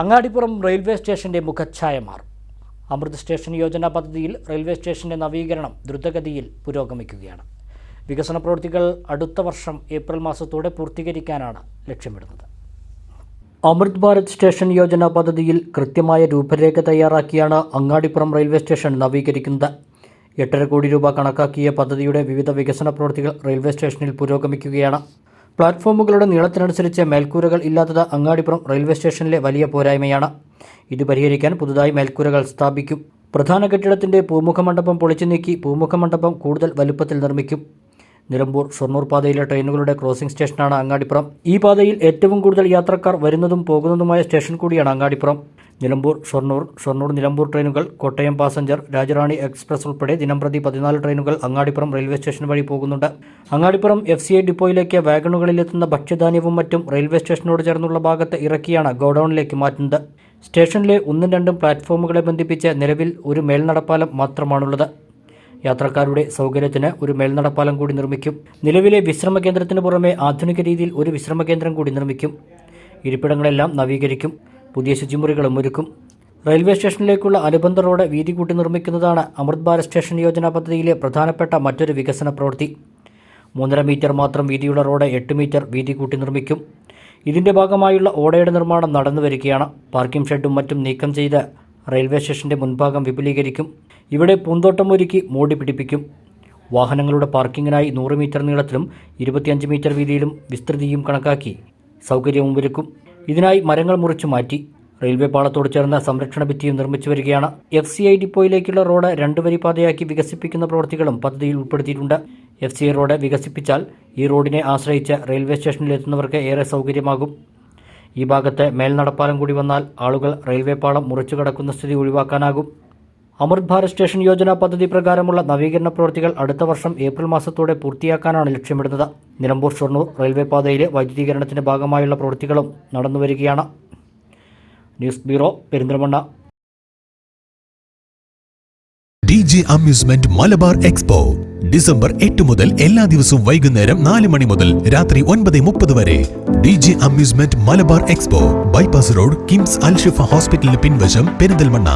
Angadipuram railway സ്റ്റേഷന്റെ മുഖച്ഛായ മാറും. അമൃത് സ്റ്റേഷൻ യോജന പദ്ധതിയിൽ റെയിൽവേ സ്റ്റേഷന്റെ നവീകരണം ദ്രുതഗതിയിൽ പുരോഗമിക്കുകയാണ്. വികസന പ്രവൃത്തികൾ അടുത്ത വർഷം ഏപ്രിൽ മാസത്തോടെ പൂർത്തീകരിക്കാനാണ് ലക്ഷ്യമിടുന്നത്. അമൃത് ഭാരത് സ്റ്റേഷൻ യോജന പദ്ധതിയിൽ കൃത്യമായ രൂപരേഖ തയ്യാറാക്കിയാണ് അങ്ങാടിപ്പുറം റെയിൽവേ സ്റ്റേഷൻ നവീകരിക്കുന്നത്. എട്ടര കോടി രൂപ കണക്കാക്കിയ പദ്ധതിയുടെ വിവിധ വികസന പ്രവൃത്തികൾ റെയിൽവേ സ്റ്റേഷനിൽ പുരോഗമിക്കുകയാണ്. പ്ലാറ്റ്ഫോമുകളുടെ നീളത്തിനനുസരിച്ച് മേൽക്കൂരകൾ ഇല്ലാത്തത് അങ്ങാടിപ്പുറം റെയിൽവേ സ്റ്റേഷനിലെ വലിയ പോരായ്മയാണ്. ഇത് പരിഹരിക്കാൻ പുതുതായി മേൽക്കൂരകൾ സ്ഥാപിക്കും. പ്രധാന കെട്ടിടത്തിന്റെ പൂമുഖ മണ്ഡപം പൊളിച്ചു നീക്കി പൂമുഖ മണ്ഡപം കൂടുതൽ വലുപ്പത്തിൽ നിർമ്മിക്കും. നിലമ്പൂർ ഷൊർണൂർ പാതയിലെ ട്രെയിനുകളുടെ ക്രോസിംഗ് സ്റ്റേഷനാണ് അങ്ങാടിപ്പുറം. ഈ പാതയിൽ ഏറ്റവും കൂടുതൽ യാത്രക്കാർ വരുന്നതും പോകുന്നതുമായ സ്റ്റേഷൻ കൂടിയാണ് അങ്ങാടിപ്പുറം. നിലമ്പൂർ ഷൊർണൂർ ഷൊർണൂർ നിലമ്പൂർ ട്രെയിനുകൾ കോട്ടയം പാസഞ്ചർ രാജറാണി എക്സ്പ്രസ് ഉൾപ്പെടെ ദിനംപ്രതി പതിനാല് ട്രെയിനുകൾ അങ്ങാടിപ്പുറം റെയിൽവേ സ്റ്റേഷൻ വഴി പോകുന്നുണ്ട്. അങ്ങാടിപ്പുറം എഫ് സി ഐ ഡിപ്പോയിലേക്ക് വാഗണുകളിലെത്തുന്ന ഭക്ഷ്യധാന്യവും മറ്റും റെയിൽവേ സ്റ്റേഷനോട് ചേർന്നുള്ള ഭാഗത്ത് ഇറക്കിയാണ് ഗോഡൌണിലേക്ക് മാറ്റുന്നത്. സ്റ്റേഷനിലെ ഒന്നും രണ്ടും പ്ലാറ്റ്ഫോമുകളെ ബന്ധിപ്പിച്ച് നിലവിൽ ഒരു മേൽനടപ്പാലം മാത്രമാണുള്ളത്. യാത്രക്കാരുടെ സൗകര്യത്തിന് ഒരു മേൽനടപ്പാലം കൂടി നിർമ്മിക്കും. നിലവിലെ വിശ്രമ കേന്ദ്രത്തിന് പുറമെ ആധുനിക രീതിയിൽ ഒരു വിശ്രമ കേന്ദ്രം കൂടി നിർമ്മിക്കും. ഇരിപ്പിടങ്ങളെല്ലാം നവീകരിക്കും. പുതിയ ശുചിമുറികളും ഒരുക്കും. റെയിൽവേ സ്റ്റേഷനിലേക്കുള്ള അനുബന്ധ റോഡ് വീതി കൂട്ടി നിർമ്മിക്കുന്നതാണ് അമൃത് ഭാരത് സ്റ്റേഷൻ യോജന പദ്ധതിയിലെ പ്രധാനപ്പെട്ട മറ്റൊരു വികസന പ്രവൃത്തി. മൂന്നര മീറ്റർ മാത്രം വീതിയുള്ള റോഡ് എട്ട് മീറ്റർ വീതി കൂട്ടി നിർമ്മിക്കും. ഇതിന്റെ ഭാഗമായുള്ള ഓടയുടെ നിർമ്മാണം നടന്നു വരികയാണ് പാർക്കിംഗ് ഷെഡും മറ്റും നീക്കം ചെയ്ത് റെയിൽവേ സ്റ്റേഷന്റെ മുൻഭാഗം വിപുലീകരിക്കും. ഇവിടെ പൂന്തോട്ടം ഒരുക്കി മൂടി പിടിപ്പിക്കും. വാഹനങ്ങളുടെ പാർക്കിങ്ങിനായി നൂറ് മീറ്റർ നീളത്തിലും ഇരുപത്തിയഞ്ച് മീറ്റർ വീതിയിലും വിസ്തൃതിയും കണക്കാക്കി സൗകര്യവും ഒരുക്കും. ഇതിനായി മരങ്ങൾ മുറിച്ചു മാറ്റി റെയിൽവേ പാളത്തോട് ചേർന്ന സംരക്ഷണ ഭിത്തിയും നിർമ്മിച്ചു വരികയാണ്. എഫ് സി ഐ ഡിപ്പോയിലേക്കുള്ള റോഡ് രണ്ടു വരി പാതയാക്കി വികസിപ്പിക്കുന്ന പ്രവൃത്തികളും പദ്ധതിയിൽ ഉൾപ്പെടുത്തിയിട്ടുണ്ട്. എഫ് സി ഐ റോഡ് വികസിപ്പിച്ചാൽ ഈ റോഡിനെ ആശ്രയിച്ച് റെയിൽവേ സ്റ്റേഷനിലെത്തുന്നവർക്ക് ഏറെ സൗകര്യമാകും. ഈ ഭാഗത്ത് മേൽനടപ്പാലം കൂടി വന്നാൽ ആളുകൾ റെയിൽവേ പാളം മുറിച്ചു കടക്കുന്ന സ്ഥിതി ഒഴിവാക്കാനാകും. അമൃത് ഭാരത് സ്റ്റേഷൻ യോജന പദ്ധതി പ്രകാരമുള്ള നവീകരണ പ്രവൃത്തികൾ അടുത്ത വർഷം ഏപ്രിൽ മാസത്തോടെ പൂർത്തിയാക്കാനാണ് ലക്ഷ്യമിടുന്നത്. നിലമ്പൂർ ഷൊർണൂർ റെയിൽവേ പാതയിലെ വൈദ്യുതീകരണത്തിന്റെ ഭാഗമായുള്ള പ്രവൃത്തികളും നടന്നുവരികയാണ് news bureau Perinthalmanna. D J amusement Malabar expo. December എട്ട് മുതൽ എല്ലാ ദിവസവും വൈകുന്നേരം നാല് മണി മുതൽ രാത്രി ഒൻപത് മുപ്പത് വരെ. D J amusement Malabar expo bypass road KIMS Alshifa ഹോസ്പിറ്റലിന് പിൻവശം പെരിന്തൽമണ്ണ.